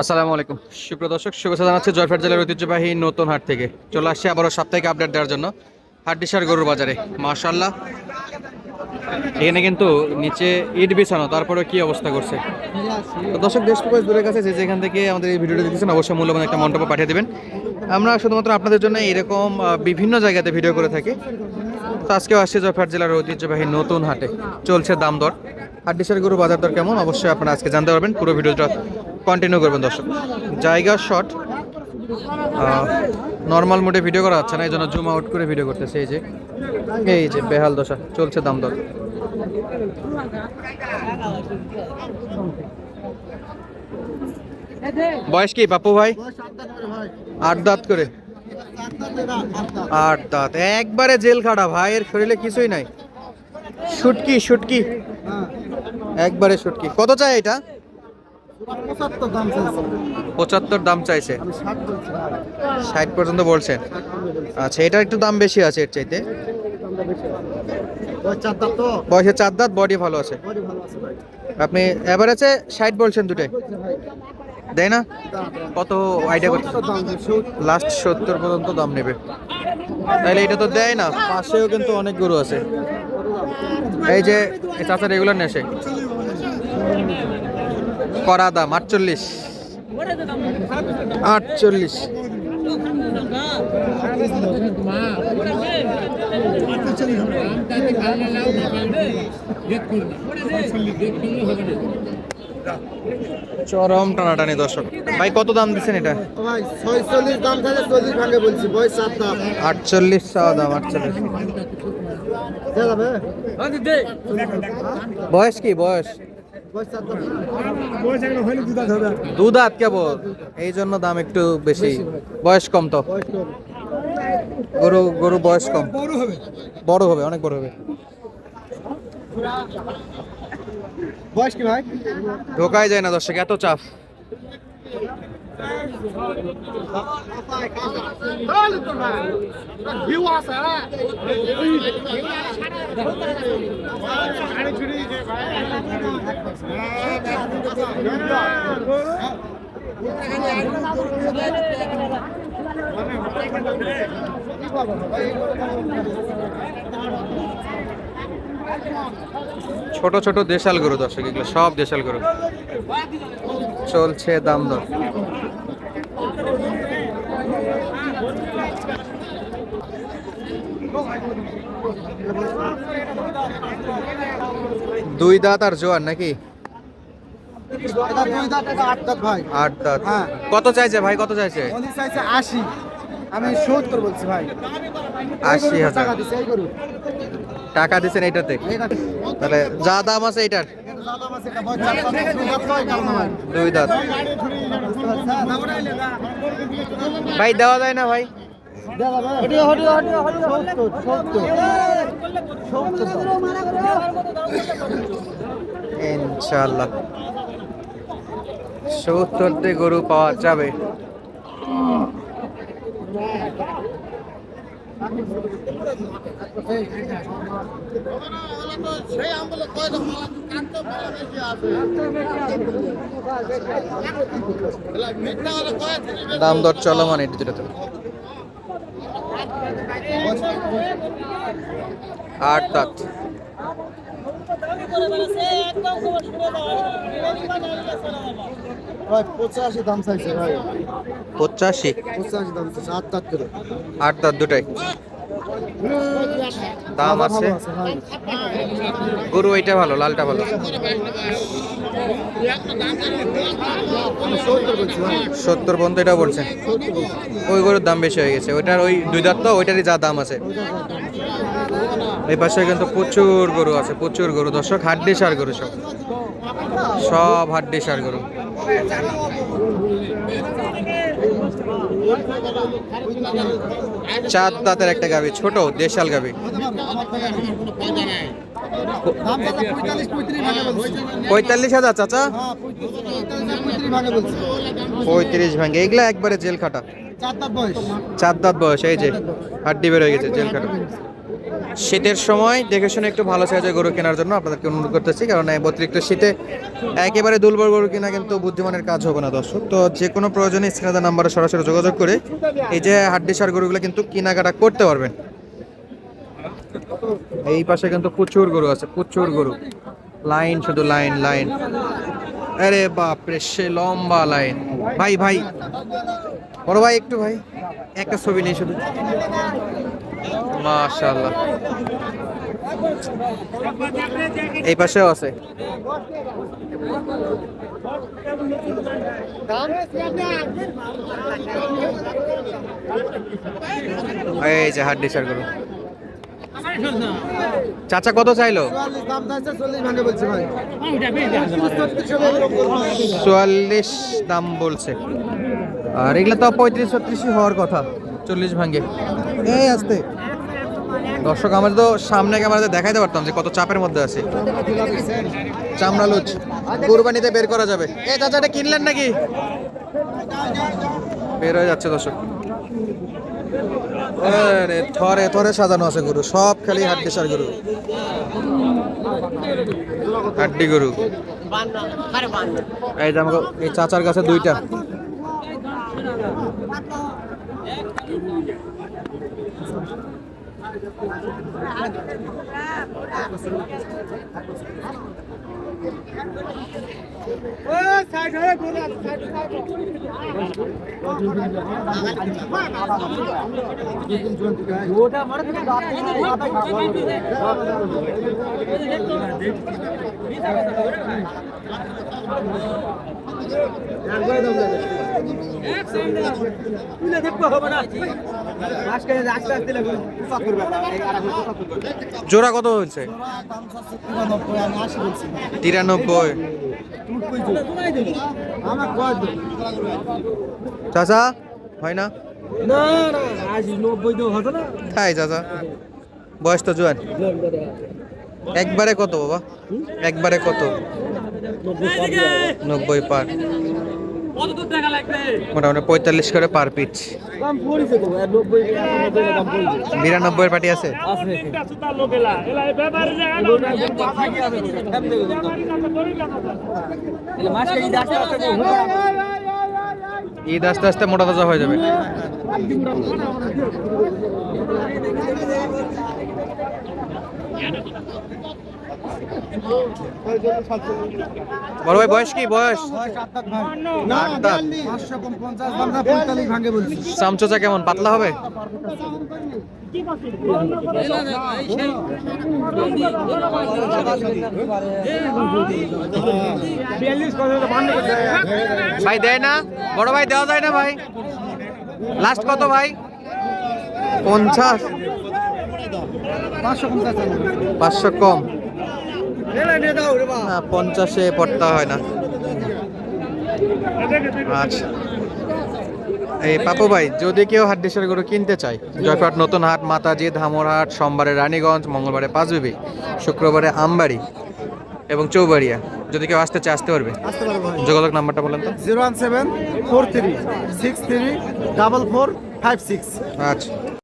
আসসালামু আলাইকুম। সুপ্রিয় দর্শক, শুভেচ্ছা জানাচ্ছি জয়ফাট জেলার ঐতিহ্যবাহী নতুন হাট থেকে। চলে আসছি আবারও সাপ্তাহিক আপডেট দেওয়ার জন্য। হাট ডিসার গরুর বাজারে। মাশাল্লাহ এখানে কিন্তু নিচে ইট বিছানো তারপরে কি অবস্থা করছে? দর্শক, দেশ প্রবাস দূরের কাছে, যে যেখান থেকে আমাদের এই ভিডিওটা দেখতেছেন, অবশ্যই মূল্যবান একটা মন্তব্য পাঠিয়ে দেবেন। আমরা শুধুমাত্র আপনাদের জন্য এরকম বিভিন্ন জায়গাতে ভিডিও করে থাকি। তো আজকেও আসছে জয়ফাট জেলার ঐতিহ্যবাহী নতুন হাটে। চলছে দাম দর। হাট ডিসার গরু বাজার দর কেমন? অবশ্যই আপনারা আজকে জানতে পারবেন। পুরো ভিডিওটা কন্টিনিউ করবেন দর্শক। জায়গা শর্ট নর্মাল মোডে ভিডিও করা যাচ্ছে না, এই জন্য জুম আউট করে ভিডিও করতেছে। এই যে এই যে বেহাল দশা। চলছে দাম দর। বয়স কি, বাপু ভাই? আট দাঁত করে। আট দাঁত। একবারে জেল খাটা ভাইয়ের শরীরে কিছুই নাই। শুটকি শুটকি। একবারে শুটকি। কত চাই এটা? পঁচাত্তর দাম চাইছে। ষাট পর্যন্ত বলছেন আচ্ছা এটার একটু দাম বেশি আছে এর চাইতে। বয়সে চার দাঁত, বডি ভালো আছে। আপনি এভারেজে ষাট বলছেন দুটাই। দেয় না? কত আইডিয়া করতে লাস্ট সত্তর পর্যন্ত দাম নেবে। তাহলে এটা তো দেয় না। পাশেও কিন্তু অনেক গরু আছে। এই যে চাচা রেগুলার নেশে করা দাম আটচল্লিশ। আটচল্লিশ। চরম টানাটানি দর্শক। ভাই কত দাম দিচ্ছেন এটা? ভাই ছয়চল্লিশ দাম থাকে চল্লিশ ভাঙে বলছি বয়স চার দাম। আটচল্লিশ চাওয়া দাম আটচল্লিশ। দেওয়া যাবে বয়স কি বয়স? বয়স চার দাম। বয়স একটা হয়নি দুধ হবে। দু দাঁত কেবল? এই জন্য দাম একটু বেশি। বয়স কম তো। গরু গরু বয়স কম। হবে। বড় হবে অনেক বড় হবে। বয়স কি ভাই? ঢোকাই যায় না দর্শক এত চাপ। ছোট ছোট দেশাল গরু দর্শক এগুলো সব দেশাল গরু। চলছে দাম দর। দুই দাঁত আর জোয়ার নাকি? আট দাঁত। হ্যাঁ। কত চাইছে ভাই? কত চাইছে? চাইছে আশি আমি সত্তর বলছি ভাই। আশি হাজার। টাকা দিচ্ছেন এইটাতে? এটা তাহলে যা দাম আছে এইটার? এটা যা দাম আছে এটা বয়স চার দাম দুই দাঁত। ভাই, দেওয়া যায় না ভাই? ইনশাল্লাহ সত্তরতে গরু পাওয়া যাবে। দাম দর চলমান এটি দুটোতে আট দাঁত। ভাই পঁচাশি দাম চাইছে ভাই। পঁচাশি? পঁচাশি দাম চাইছে আট দাঁত করে। আট দাঁত দুটাই। দাম আছে। গরু এইটা ভালো লালটা ভালো। সত্তর পর্যন্ত এটা বলছে। ওই গরুর দাম বেশি হয়ে গেছে। ওইটার ওই দুই দাঁত তো ওইটারই যা দাম আছে। এই পাশে কিন্তু প্রচুর গরু আছে প্রচুর গরু। দর্শক হাড্ডি সার গরু সব। সব হাড্ডি সার গরু। চার দাঁতের একটা গাবি ছোট দেশাল গাবি পঁয়তাল্লিশ হাজার চাচা? পঁয়ত্রিশ ভাঙে। এগুলা একবারে জেল খাটা। চার দাঁত বয়স। চার দাঁত বয়স এই যে হাড্ডি বের হয়ে গেছে জেল খাটা। শীতের সময় দেখে শুনে একটু ভালো সাইজের গরু কেনার জন্য আপনাদেরকে অনুরোধ করতেছি, কারণ অতিরিক্ত শীতে একেবারে দুর্বল গরু কেনা কিন্তু বুদ্ধিমানের কাজ হবে না, দর্শক। তো যে কোনো প্রয়োজনে স্ক্রিনার নাম্বারে সরাসরি যোগাযোগ করে এই যে হাড্ডি সার গরুগুলো কিন্তু কেনাকাটা করতে পারবেন। এই পাশে কিন্তু প্রচুর গরু আছে, প্রচুর গরু। লাইন, শুধু লাইন লাইন। আরে বাপরে, সে লম্বা লাইন। ভাই ভাই। বড় ভাই, একটু ভাই। একটা ছবি নেই শুধু। মাশাআল্লাহ। এই পাশেও আছে। এই যে হাড্ডি সার গরু চাচা কত চাইলো? চুয়াল্লিশ দাম বলছে। আর এগুলো তো পঁয়ত্রিশ ছত্রিশই হওয়ার কথা। চল্লিশ ভাঙ্গে। এই আসতে। দর্শক আমরা তো সামনে ক্যামেরাতে দেখাইতে পারতাম যে কত চাপের মধ্যে আছে। চামড়া লুচ কুরবানিতে বের করা যাবে। এই চাচা এটা কিনলেন নাকি? বের হয়ে যাচ্ছে দর্শক। থরে থরে সাজানো আছে গরু সব খালি হাড্ডি সার গরু। হাড্ডি গরু। এই যে আমাকে এই চাচার কাছে দুইটা। জোড়া কত হয়েছে তিরানব্বই আমার কয় দিন? চাচা কত না না না আজ নব্বই তো হতো না? তাই চাচা। বয়স তো জোয়ান। একবারে কত, বাবা? একবারে কত? নব্বই পার। মোটামুটি পঁয়তাল্লিশ করে পার পিচ। বিরানব্বই পার্টি আছে? ঈদ আস্তে আস্তে মোটা তাজা হয়ে যাবে। বড় ভাই বয়স কি? বয়স? চামচোচা কেমন? পাতলা হবে? ভাই দেয় না? বড় ভাই দেওয়া যায় না ভাই? লাস্ট কত ভাই? পঞ্চাশ। পাঁচশো কম। না পঞ্চাশে পড়তে হয় না। আচ্ছা। এই পাপু ভাই যদি কেউ হাট ডিসের গরু কিনতে চায় জয়পাট নতুন হাট মাতাজি ধামরহাট সোমবারে রানীগঞ্জ মঙ্গলবারে পাঁচবিবি শুক্রবারে আমবাড়ি এবং চৌবাড়িয়া। যদি কেউ আসতে চায় আসতে পারবে? যোগাযোগ নাম্বারটা বলেন তো। Zero one seven four three six three double four five six. আচ্ছা।